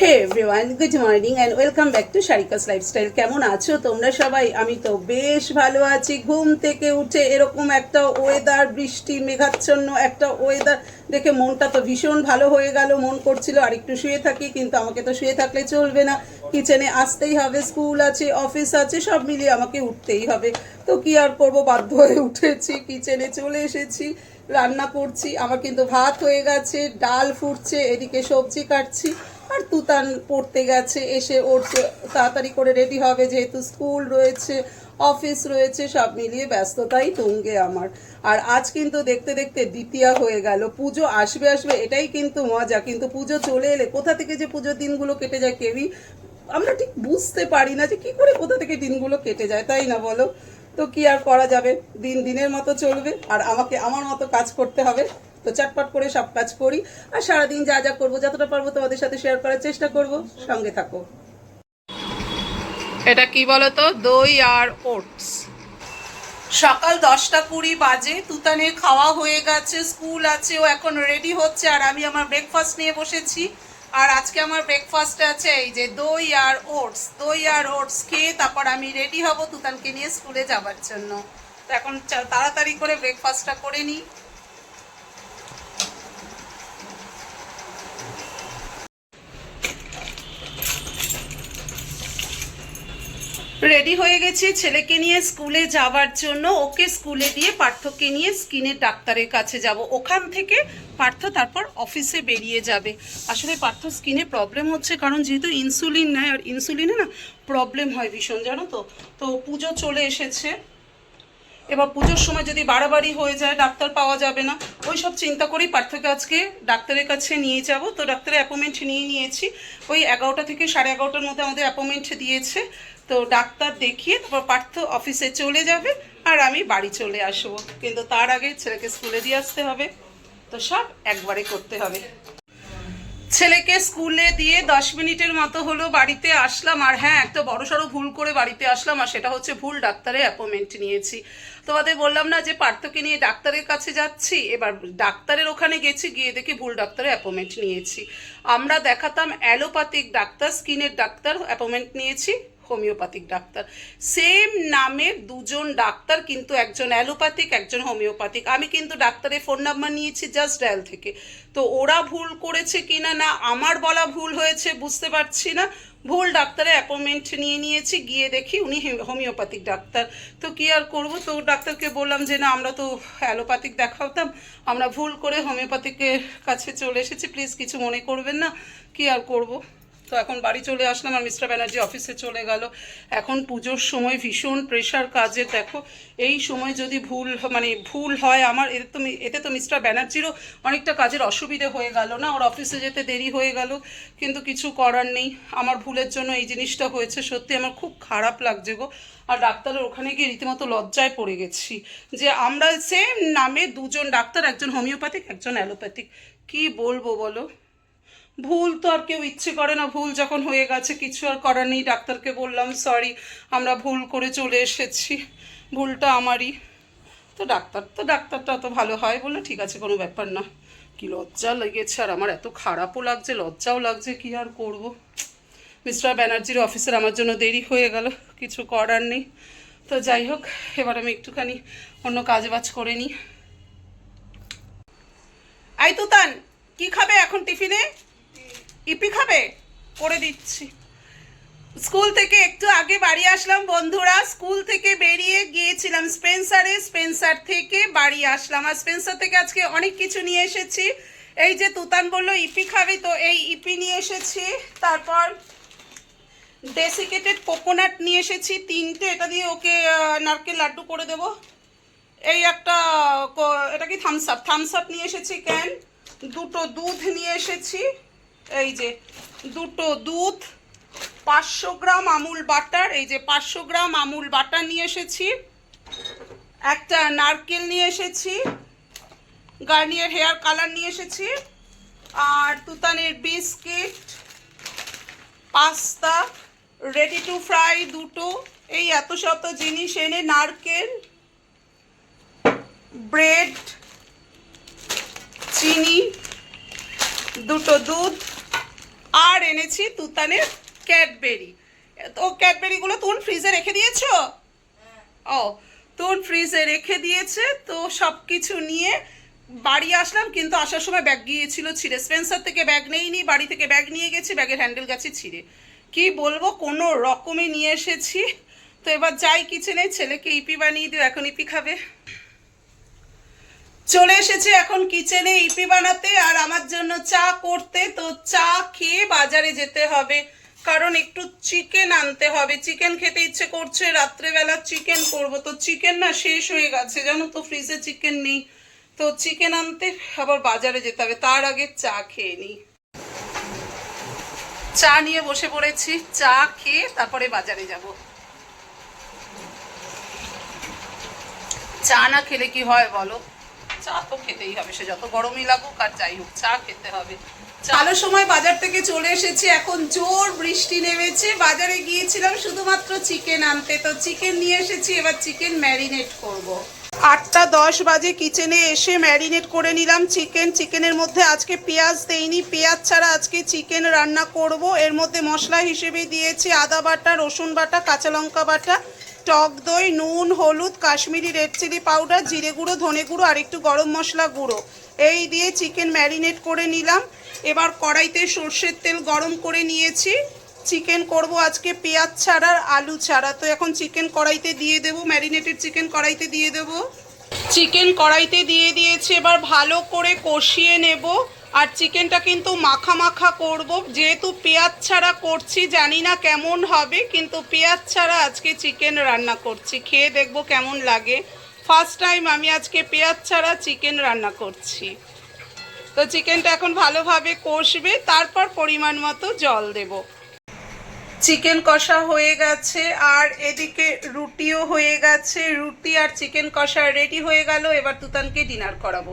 Hey everyone good morning and welcome back to Sharika's lifestyle কেমন আছো তোমরা সবাই? আমি তো বেশ ভালো আছি। ঘুম থেকে উঠে এরকম একটা ওয়েদার বৃষ্টি, মেঘাচ্ছন্ন একটা ওয়েদার দেখে মনটা তো ভীষণ ভালো হয়ে গেল। মন করছিল আর একটু শুয়ে থাকি, কিন্তু আমাকে তো শুয়ে থাকলে চলবে না। কিচেনে আসতেই হবে স্কুল আছে অফিস আছে, সব মিলিয়ে আমাকে উঠতেই হবে। তো কি আর করব? বাধ্য হয়ে উঠেছি কিচেনে চলে এসেছি, রান্না করছি। আমার কিন্তু ভাত হয়ে গেছে, ডাল ফুটছে, এদিকে সবজি কাটছি। আর তুতান পড়তে গেছে, এসে ওর তাড়াতাড়ি করে রেডি হবে, যেহেতু স্কুল রয়েছে অফিস রয়েছে, সব মিলিয়ে ব্যস্ততাই তুঙ্গে আমার। আর আজ কিন্তু দেখতে দেখতে দ্বিতীয়া হয়ে গেল। পুজো আসবে আসবে, এটাই কিন্তু মজা। কিন্তু পুজো চলে এলে কোথা থেকে যে পুজোর দিনগুলো কেটে যায় কেউই, আমরা ঠিক বুঝতে পারি না যে কি করে কোথা থেকে দিনগুলো কেটে যায়, তাই না বলো? তো কি আর করা যাবে? দিন দিনের মতো চলবে, আর আমাকে, আমার মতো কাজ করতে হবে। তো চটপট করে সব কাজ করি আর সারাদিন যা যা করব যতটা পারব তোমাদের সাথে শেয়ার করার চেষ্টা করব। সঙ্গে থাকো। এটা কি বলতো? দই আর ওটস। সকাল দশটা কুড়ি বাজে তুতানের খাওয়া হয়ে গেছে স্কুল আছে ও এখন রেডি হচ্ছে আর আমি আমার ব্রেকফাস্ট নিয়ে বসেছি। আর আজকে আমার ব্রেকফাস্টে আছে এই যে দই আর ওটস। দই আর ওটস খেয়ে তারপর আমি রেডি হব তুতানকে নিয়ে স্কুলে যাবার জন্য। তো এখন তাড়াতাড়ি করে ব্রেকফাস্টটা করে নিই। রেডি হয়ে গেছে ছেলেকে নিয়ে স্কুলে যাওয়ার জন্য। ওকে স্কুলে দিয়ে পার্থকে নিয়ে স্কিনের ডাক্তারের কাছে যাব। ওখান থেকে পার্থ তারপর অফিসে বেরিয়ে যাবে। আসলে পার্থ স্কিনে প্রবলেম হচ্ছে কারণ যেহেতু ইনসুলিন নেয়, আর ইনসুলিনে না প্রবলেম হয় ভীষণ, জানো তো? তো পুজো চলে এসেছে। এবার পুজোর সময় যদি বাড়াবাড়ি হয়ে যায়, ডাক্তার পাওয়া যাবে না, ওই সব চিন্তা করেই পার্থকে আজকে ডাক্তারের কাছে নিয়ে যাব। তো ডাক্তারের অ্যাপয়েন্টমেন্ট নিয়ে নিয়েছি। ওই এগারোটা থেকে সাড়ে এগারোটার মধ্যে আমাদের অ্যাপয়েন্টমেন্ট দিয়েছে। তো ডাক্তার দেখিয়ে তারপর পার্থ অফিসে চলে যাবে আর আমি বাড়ি চলে আসব। কিন্তু তার আগে ছেলেকে স্কুলে দিয়ে আসতে হবে। তো সব একবারে করতে হবে। ছেলেকে স্কুলে দিয়ে দশ মিনিটের মতো হলো বাড়িতে আসলাম, আর হ্যাঁ একটা বড় সড়ো ভুল করে বাড়িতে আসলাম, আর সেটা হচ্ছে ভুল ডাক্তারের অ্যাপয়েন্টমেন্ট নিয়েছি। তোমাদের বললাম না যে পার্থকে নিয়ে ডাক্তারের কাছে যাচ্ছি? এবার ডাক্তারের ওখানে গেছি, গিয়ে দেখি ভুল ডাক্তারের অ্যাপয়েন্টমেন্ট নিয়েছি। আমরা দেখাতাম অ্যালোপ্যাথিক ডাক্তার, স্কিনের ডাক্তার অ্যাপয়েন্টমেন্ট নিয়েছি। Homeopathic doctor. সেম নামের দুজন ডাক্তার কিন্তু একজন অ্যালোপ্যাথিক, একজন হোমিওপ্যাথিক। আমি কিন্তু ডাক্তারের ফোন নাম্বার নিয়েছি জাস্ট ডায়াল থেকে। তো ওরা ভুল করেছে কি না না আমার বলা ভুল হয়েছে বুঝতে পারছি না। ভুল ডাক্তারের অ্যাপয়েন্টমেন্ট নিয়ে নিয়েছি, গিয়ে দেখি উনি হোমিওপ্যাথিক ডাক্তার। তো কি আর করব? তো ডাক্তারকে বললাম যে, না, আমরা তো অ্যালোপ্যাথিক দেখাতাম, আমরা ভুল করে হোমিওপ্যাথিকের কাছে চলে এসেছি, প্লিজ কিছু মনে করবেন না, কি আর করব? তো এখন বাড়ি চলে আসলাম আর মিস্টার ব্যানার্জি অফিসে চলে গেল। এখন পুজোর সময় ভীষণ প্রেশার কাজে দেখো। এই সময় যদি ভুল মানে ভুল হয় আমার, এতে তো এতে তো মিস্টার ব্যানার্জিরও অনেকটা কাজের অসুবিধে হয়ে গেল না? ওর অফিসে যেতে দেরি হয়ে গেল, কিন্তু কিছু করার নেই। আমার ভুলের জন্য এই জিনিসটা হয়েছে। সত্যি আমার খুব খারাপ লাগছে গো। আর ডাক্তারের ওখানে গিয়ে রীতিমতো লজ্জায় পড়ে গেছি যে আমরা সেম নামে দুজন, ডাক্তার, একজন হোমিওপ্যাথিক একজন অ্যালোপ্যাথিক কি বলব বলো? ভুল তো আর কেউ ইচ্ছে করে না, ভুল যখন হয়ে গেছে কিছু আর করার নেই। ডাক্তারকে বললাম সরি আমরা ভুল করে চলে এসেছি, ভুলটা আমারই। তো ডাক্তার, তো ডাক্তারটা অত ভালো হয় বলে ঠিক আছে, কোনো ব্যাপার না। কি লজ্জা লেগেছে আর আমার এত খারাপও লাগছে, লজ্জাও লাগছে, কি আর করব? মিস্টার ব্যানার্জির অফিসের আমার জন্য দেরি হয়ে গেল, কিছু করার নেই। তো যাই হোক, এবার আমি একটুখানি অন্য কাজ বাজ করে নিই। আই, তুতান, কি খাবে এখন টিফিনে? ইপি খাবে? করে দিচ্ছি। স্কুল থেকে একটু আগে বাড়ি আসলাম বন্ধুরা। স্কুল থেকে বেরিয়ে গিয়েছিলাম স্পেন্সারে। স্পেন্সার থেকে বাড়ি আসলাম। আর স্পেন্সার থেকে আজকে অনেক কিছু নিয়ে এসেছি। এই যে তুতান বলল ইপি খাবে, তো এই ইপি নিয়ে এসেছি। তারপর ডেসিকেটেড কোকোনাট নিয়ে এসেছি, তিনটে। এটা দিয়ে ওকে নারকেল লাড্ডু করে দেবো। এই একটা এটা কি থামস আপ থামস আপ নিয়ে এসেছি ক্যান দুটো দুধ নিয়ে এসেছি। এই যে দুটো দুধ, পাঁচশো গ্রাম আমুল বাটার, এই যে পাঁচশো গ্রাম আমুল বাটার নিয়ে এসেছি। একটা নারকেল নিয়ে এসেছি, গার্নিয়ার হেয়ার কালার নিয়ে এসেছি, আর তুতানের biscuit, pasta ready to fry দুটো, এই এত শত জিনিস এনে নারকেল ব্রেড চিনি, দুটো দুধ আর এনেছি তুতানের ক্যাডবেরি। তো ক্যাডবেরিগুলো তুন ফ্রিজে রেখে দিয়েছ? ও তুন ফ্রিজে রেখে দিয়েছে তো সব কিছু নিয়ে বাড়ি আসলাম কিন্তু আসার সময় ব্যাগ গিয়েছিল ছিঁড়ে। স্পেন্সার থেকে ব্যাগ নেইনি বাড়ি থেকে ব্যাগ নিয়ে গেছি ব্যাগের হ্যান্ডেল গেছে ছিঁড়ে। কি বলব কোনো রকমে নিয়ে এসেছি। তো এবার যাই কিচেনে ছেলেকে ইপি বানিয়ে দিও এখন ইপি খাবে। চলে এসেছে এখন কিচেনে ইপি বানাতে আর আমার জন্য চা করতে। তো চা খেয়ে বাজারে যেতে হবে, কারণ একটু চিকেন আনতে হবে। চিকেন খেতে ইচ্ছে করছে, রাত্রেবেলা চিকেন করব। তো চিকেন না শেষ হয়ে গেছে, জানো তো ফ্রিজে চিকেন নেই। তো চিকেন আনতে আবার বাজারে যেতে হবে, তার আগে চা খেয়ে নিই। চা নিয়ে বসে পড়েছি, চা খেয়ে তারপরে বাজারে যাব। চা না খেলে কি হয় বলো? চা তো খেতেই হবে, সে যত গরমই লাগুক আর যাই হোক, চা খেতে হবে। চালো সময় বাজার থেকে চলে এসেছি, এখন জোর বৃষ্টি নেমেছে। বাজারে গিয়েছিলাম, শুধুমাত্র চিকেন আনতে। তো চিকেন নিয়ে এসেছি, এবার চিকেন ম্যারিনেট করব। আটটা দশ বাজে কিচেনে এসে ম্যারিনেট করে নিলাম চিকেন। চিকেনের মধ্যে আজকে পেঁয়াজ দেইনি, পেঁয়াজ ছাড়া আজকে চিকেন রান্না করব। এর মধ্যে মশলা হিসেবে দিয়েছি আদা বাটা, রসুন বাটা, কাঁচা লঙ্কা বাটা। টক দই, নুন, হলুদ, কাশ্মীরি রেড চিলি পাউডার, জিরে গুঁড়ো, ধনে গুঁড়ো আর একটু গরম মশলা গুঁড়ো। এই দিয়ে চিকেন ম্যারিনেট করে নিলাম। এবার কড়াইতে সর্ষের তেল গরম করে নিয়েছি। চিকেন করব আজকে পেঁয়াজ ছাড়া আর আলু ছাড়া। তো এখন চিকেন কড়াইতে দিয়ে দেবো, ম্যারিনেটেড চিকেন কড়াইতে দিয়ে দেবো। চিকেন কড়াইতে দিয়ে দিয়েছি, এবার ভালো করে কষিয়ে নেব। আর চিকেনটা কিন্তু মাখা মাখা করব। যেহেতু পেঁয়াজ ছাড়া করছি, জানি না কেমন হবে, কিন্তু পেঁয়াজ ছাড়া আজকে চিকেন রান্না করছি। খেয়ে দেখব কেমন লাগে। ফার্স্ট টাইম আমি আজকে পেঁয়াজ ছাড়া চিকেন রান্না করছি। তো চিকেনটা এখন ভালোভাবে কষবে, তারপর পরিমাণ মতো জল দেব। চিকেন কষা হয়ে গেছে, আর এদিকে রুটিও হয়ে গেছে। রুটি আর চিকেন কষা রেডি হয়ে গেল, এবার তুতানকে ডিনার করাবো।